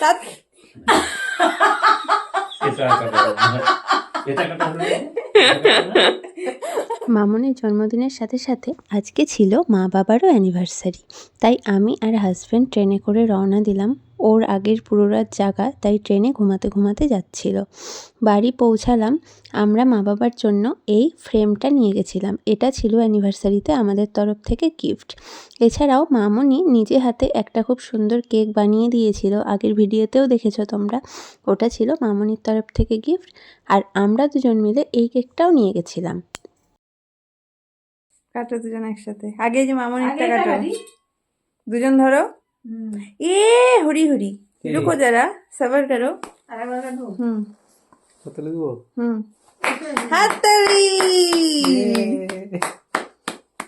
তাত এটা কাটা এটা কাটা হলো এটা কাটা না? মামনের জন্মদিনের সাথে সাথে আজকে ছিল মা বাবারও অ্যানিভার্সারি তাই আমি আর হাজব্যান্ড ট্রেনে করে রওনা দিলাম। ওর আগের পুরো রাত জাগা, তাই ট্রেনে ঘুমাতে ঘুমাতে যাচ্ছিল। বাড়ি পৌঁছালাম। আমরা মা বাবার জন্য এই ফ্রেমটা নিয়ে গেছিলাম। এটা ছিল অ্যানিভার্সারিতে আমাদের তরফ থেকে গিফট এছাড়াও মামনি নিজে হাতে একটা খুব সুন্দর কেক বানিয়ে দিয়েছিল। আগের ভিডিওতেও দেখেছ তোমরা। ওটা ছিল মামনির তরফ থেকে গিফট আর আমরা দুজন মিলে এই কেকটাও নিয়ে গেছিলাম। কাটো দুজন একসাথে। আগে যে মামনিরটা একটা কাটো। দুজন ধরো। এ হরি হরি? রুকো যারা সবার করো। হুম। কত লিখব হুম। হাততালি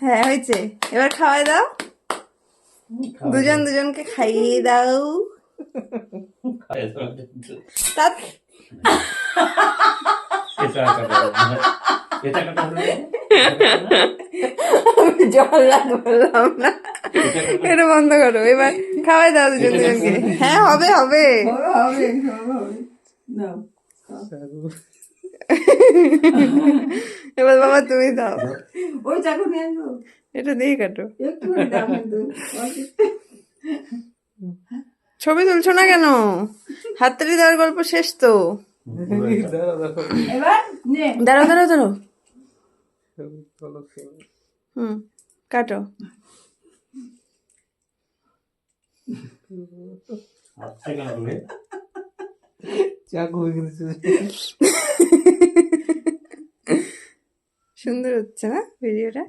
হ্যাঁ হয়েছে। এবার খাওয়াই দাও। দুজন দুজনকে খাইয়ে দাও। তাত এটা কাটা এটা কাটা? আমি জল রাখ বললাম না। এটা বন্ধ করো এবার খাওয়াই দাও দুজন দুজনকে। হ্যাঁ হবে হবে। এবার বাবা তুমি দাও। ওই চাকু নিয়ে আসব। এটা দিয়ে কাটো। দাও ছবি তুলছো না কেন? হাততালি দেওয়ার গল্প শেষ তো। দাঁড়াও দাঁড়াও দাঁড়াও। হুম কাটো। আচ্ছা সুন্দর হচ্ছে না ভিডিওটা।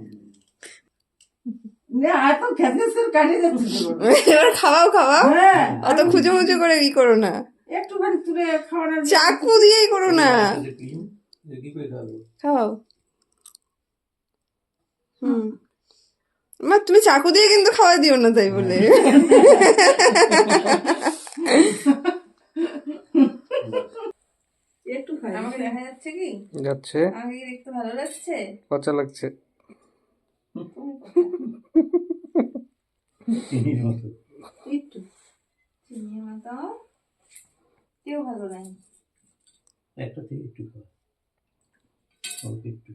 এবার খাওয়াও খাওয়াও। হ্যাঁ। অত খুঁজে মুজে করে কি করো না। চাকু দিয়েই করো না। এটা clean? এটা কি করে খাব খাও হুম। মা তুমি চাকু দিয়ে কিন্তু খাওয়া দিও না তাই বলে। একটু আমাকে দেখা যাচ্ছে কি? যাচ্ছে। আমাকে কি দেখতে ভালো লাগছে? পচা লাগছে। একটু। চিনির মতো কেউ ভালো নাই একটা থেকে একটু খাওয়া। অল্প একটু।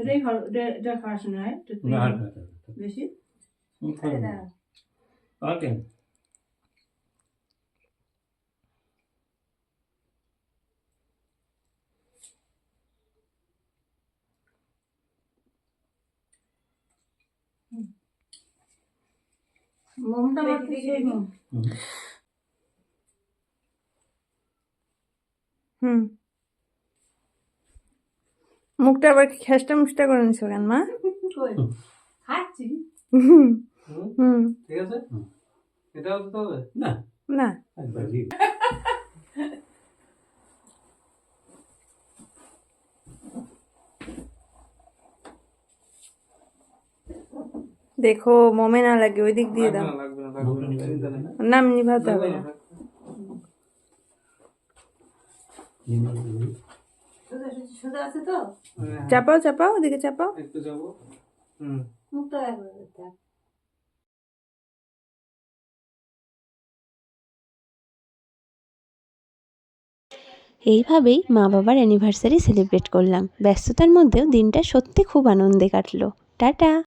এটাই ভালো এটা- এটা খাওয়াস না একটু না আর খাওয়া যাবে না। বেশি হুম, খাব না। আর কেন মোমটা মারতে সেই মোম হুম। হুম মুখটা আবার খেসটা মুসটা করে নিছো কেন মা? হুম। হুম, হুম? ঠিক আছে? এটাও দিতে হবে? না। না। দেখো মোমে না লাগে ওই দিক দিয়ে দাও। নাম নিভাতে হবে না। সোজা আছে তো? হ্যাঁ, চাপাও চাপাও ওদিকে চাপাও। একটু যাব। হুম। মুখটা একবার এইভাবেই মা বাবার অ্যানিভার্সারি সেলিব্রেট করলাম। ব্যস্ততার মধ্যেও দিনটা সত্যি খুব আনন্দে কাটলো। টাটা!